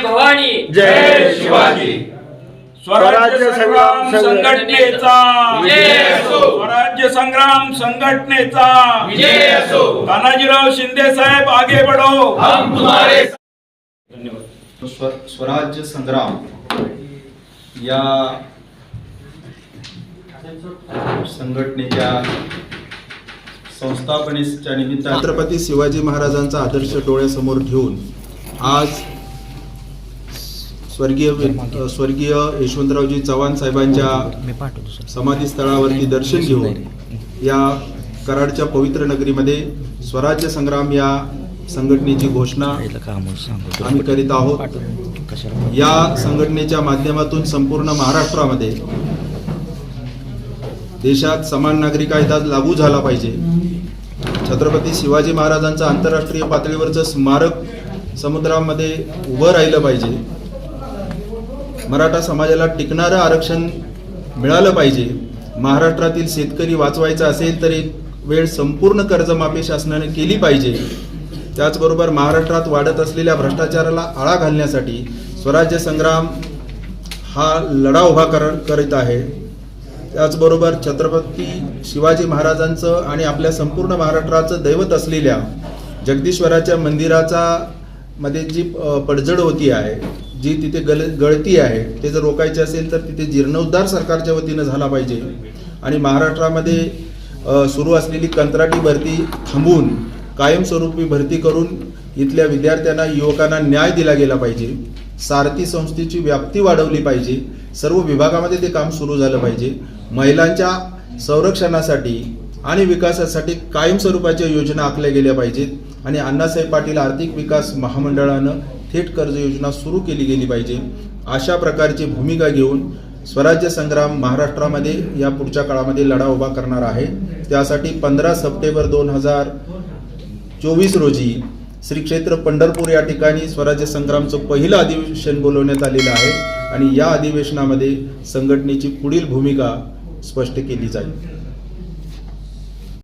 भवानी. जय शिवाजी. स्वराज्य संग्राम संघटनेचा. विजय असो. स्वराज्य संग्राम संघटनेचा. विजय असो. तानाजीराव शिंदे साहेब आगे बढो. हम तुम्हारे तो स्व स्वराज्य संग्राम. या संघटनेच्या संस्थापनेच्या निमित्ताने छत्रपती शिवाजी महाराजांचा आदर्श डोळ्यासमोर ठेवून आज स्वर्गीय स्वर्गीय यशवंतरावजी चव्हाण साहेबांच्या समाधीस्थळावरती दर्शन घेऊन या कराडच्या पवित्र नगरीमध्ये स्वराज्य संग्राम या संघटनेची घोषणा आम्ही करीत आहोत. या संघटनेच्या माध्यमातून संपूर्ण महाराष्ट्रामध्ये देशात समान नागरी कायदा लागू झाला पाहिजे. छत्रपती शिवाजी महाराजांचं आंतरराष्ट्रीय पातळीवरचं स्मारक समुद्रामध्ये उभं राहिलं पाहिजे. मराठा समाजाला टिकणारं आरक्षण मिळालं पाहिजे. महाराष्ट्रातील शेतकरी वाचवायचा असेल तर एक वेळ संपूर्ण कर्जमाफी शासनाने केली पाहिजे. त्याचबरोबर महाराष्ट्रात वाढत असलेल्या भ्रष्टाचाराला आळा घालण्यासाठी स्वराज्य संग्राम हा लढा उभा कर करीत आहे. त्याचबरोबर छत्रपती शिवाजी महाराजांचं आणि आपल्या संपूर्ण महाराष्ट्राचं दैवत असलेल्या जगदीश्वराच्या मंदिराचा मध्ये जी पडझड होती आहे जी तिथे गल गळती आहे ते जर रोखायचे असेल तर तिथे जीर्णोद्धार सरकारच्या वतीनं झाला पाहिजे. आणि महाराष्ट्रामध्ये सुरू असलेली कंत्राटी भरती थांबवून कायमस्वरूपी भरती करून इथल्या विद्यार्थ्यांना युवकांना न्याय दिला गेला पाहिजे. सारथी संस्थेची व्याप्ती वाढवली पाहिजे. सर्व विभागामध्ये ते काम सुरू झालं पाहिजे. महिलांच्या संरक्षणासाठी आणि विकासासाठी कायमस्वरूपाच्या योजना आखल्या गेल्या पाहिजेत. आणि अण्णासाहेब पाटील आर्थिक विकास महामंडळानं थेट कर्ज योजना सुरू केली गेली पाहिजे. अशा प्रकारची भूमिका घेऊन स्वराज्य संग्राम महाराष्ट्रामध्ये या पुढच्या काळामध्ये लढा उभा करणार आहे. त्यासाठी पंधरा सप्टेंबर दोन हजार चोवीस रोजी श्री क्षेत्र पंढरपूर या ठिकाणी स्वराज्य संग्रामचं पहिलं अधिवेशन बोलवण्यात आलेलं आहे आणि या अधिवेशनामध्ये संघटनेची पुढील भूमिका स्पष्ट केली जाईल.